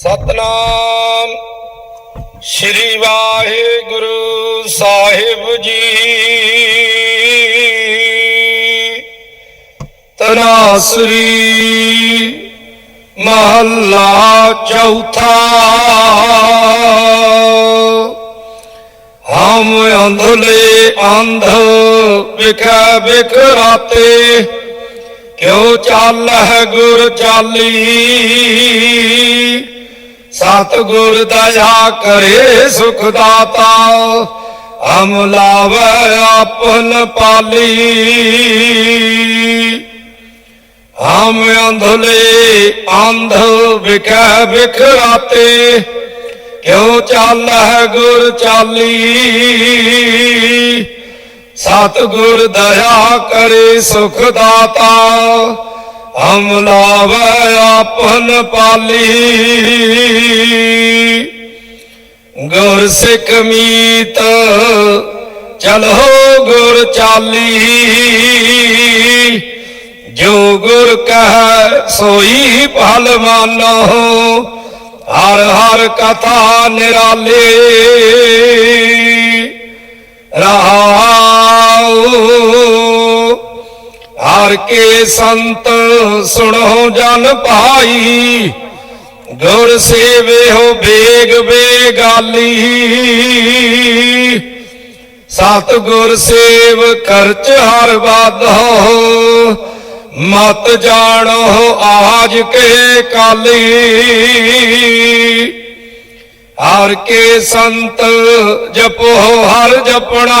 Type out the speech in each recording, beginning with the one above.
ਸਤਨਾਮ। ਸ਼੍ਰੀ ਵਾਹਿਗੁਰੂ ਸਾਹਿਬ ਜੀ। ਤਨਾਸਰੀ ਮਹੱਲਾ ਚੌਥਾ। ਹਮ ਅੰਧਲੇ ਅੰਧ ਵਿਖੇ ਵਿਖਰਾਤੇ ਕਿਉ ਚੱਲ ਹੈ ਗੁਰ ਚਾਲੀ? ਸਤ ਦਇਆ ਕਰੇ ਸੁਖ ਦਾਤਾ, ਹਮ ਲਾਵੇ ਆਪਨ ਪਾਲੀ। ਹਮ ਅੰਧਲੇ ਅੰਧ ਵਿਖੇ ਵਿਖਰਾਤੇ ਕਿਉ ਚੱਲ ਹੈ ਗੁਰ ਚਾਲੀ? ਸਤਗੁਰ ਦਇਆ ਕਰੇ ਸੁਖ ਦਾਤਾ ਹਮ ਲਾਵੇ ਆਪਨ ਪਾਲੀ। ਗੁਰ ਸਿੱਖ ਮੀਤ, ਚਲੋ ਗੁਰ ਚਾਲੀ। ਜੋ ਗੁਰ ਕਹੈ ਸੋਈ ਭਲ ਮਾਨੋ, ਹਰ ਹਰ ਕਥਾ ਨਿਰਾਲੇ। ਰਹਾਉ ਹਰ ਕੇ ਸੰਤ ਸੁਣੋ ਜਨ ਭਾਈ। ਗੁਰ ਸੇਵਿਓ ਬੇਗ ਬੇਗਾਲੀ। ਸਤ ਗੁਰ ਸੇਵ ਕਰਚ ਹਰ ਬਾਧੋ ਮਤ ਜਾਣੋ ਆਜ ਕੇ ਕਾਲੀ। ਹਰ ਕੇ ਸੰਤ ਜਪੋ, ਹਰ ਜਪਣਾ।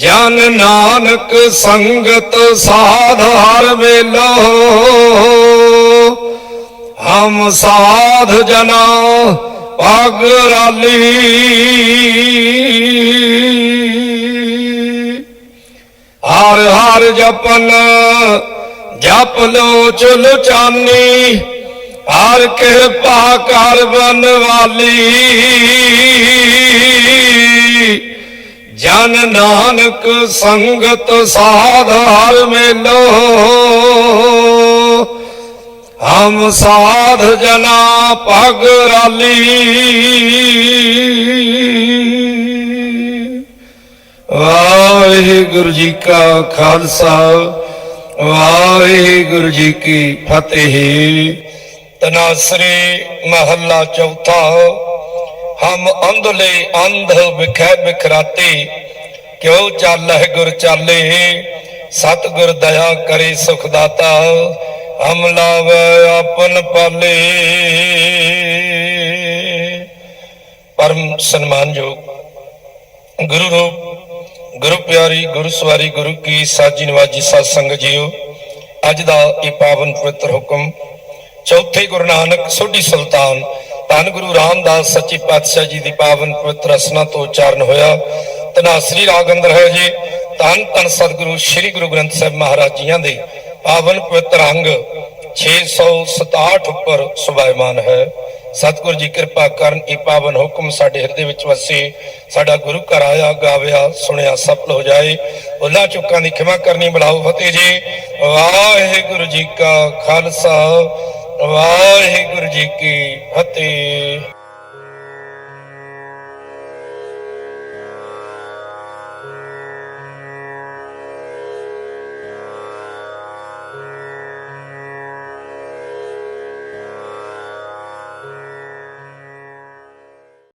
ਜਨ ਨਾਨਕ ਸੰਗਤ ਸਾਧ ਹਰ ਵੇਲੋ ਹਮ ਸਾਧ ਜਨਾ ਪਗ ਰਾਲੀ। ਹਰ ਹਰ ਜਪਨ ਜਪ ਲੋਚ ਲੁਚਾਨੀ ਹਰ ਕਿਰਪਾ ਕਰ ਬਨਵਾਲੀ। ਜਨ ਨਾਨਕ ਸੰਗਤ ਸਾਧ ਹਰ ਮੇਲੋ। ਹਮ ਸਾਧ ਜਨਾ ਪਗ ਰਾਲੀ। ਵਾਹਿਗੁਰੂ ਜੀ ਕਾ ਖਾਲਸਾ, ਵਾਹਿਗੁਰੂ ਜੀ ਕੀ ਫਤਿਹ। ਤਨਾਸਰੀ ਮਹੱਲਾ ਚੌਥਾ ਹਮ ਅੰਧਲੇ ਅੰਧ ਵਿਖੇ ਬਿਖਰਾਤੇ, ਕਿਉ ਚਾਲਹਿ ਗੁਰ ਚਾਲੇ? ਸਤ ਗੁਰ ਦਇਆ ਕਰੇ ਸੁਖ ਦਾਤਾ ਹਮ ਲਾਵੇ ਆਪਨ ਪਾਲੇ। ਪਰਮ ਸਨਮਾਨਯੋਗ ਗੁਰੂ ਰੂਪ, ਗੁਰੂ ਪਿਆਰੀ, ਗੁਰੂ ਸਵਾਰੀ, ਗੁਰੂ ਕੀ ਸਾਜੀ ਨਵਾਜੀ ਸਾਧ ਸੰਗਤ ਜੀਓ, ਅੱਜ ਦਾ ਇਹ ਪਾਵਨ ਪਵਿੱਤਰ ਹੁਕਮ, ਚੌਥੇ ਗੁਰੂ ਨਾਨਕ ਸੋਢੀ ਸੁਲਤਾਨ ਧੰਨ ਗੁਰੂ ਰਾਮਦਾਸ ਸੱਚੇ ਪਾਤਸ਼ਾਹ ਜੀ ਦੀ ਪਾਵਨ ਪਵਿੱਤਰ ਰਸਨਾ ਤੋਂ ਉਚਾਰਨ ਹੋਇਆ ਤਨਾਸਰੀ ਰਾਗ ਅੰਦਰ ਹੈ ਜੀ, ਧੰਨ ਧੰਨ ਸਤਿਗੁਰੂ ਸ੍ਰੀ ਗੁਰੂ ਗ੍ਰੰਥ ਸਾਹਿਬ ਮਹਾਰਾਜ ਜੀਆਂ ਦੇ ਪਾਵਨ ਪਵਿੱਤਰ ਅੰਗ 667 ਉੱਪਰ ਸੁਭਾਇਮਾਨ ਹੈ। ਸਤਿਗੁਰੂ ਜੀ ਕਿਰਪਾ ਕਰਨ ਇਹ ਪਾਵਨ ਹੁਕਮ ਸਾਡੇ ਹਿਰਦੇ ਵਿੱਚ ਵਸੇ, ਸਾਡਾ ਗੁਰੂ ਘਰ ਆਇਆ, ਗਾਵਿਆ, ਸੁਣਿਆ, ਸਫਲ ਹੋ ਜਾਏ। ਉਹਨਾਂ ਚੁੱਕਾਂ ਦੀ ਖਿਮਾ ਕਰਨੀ ਬਲਾਉ ਫਤਿਹ ਜੀ। ਵਾਹਿਗੁਰੂ ਜੀ ਕਾ ਖਾਲਸਾ। ਵਾਹਿਗੁਰੂ ਜੀ ਕੀ ਫਤਿਹ।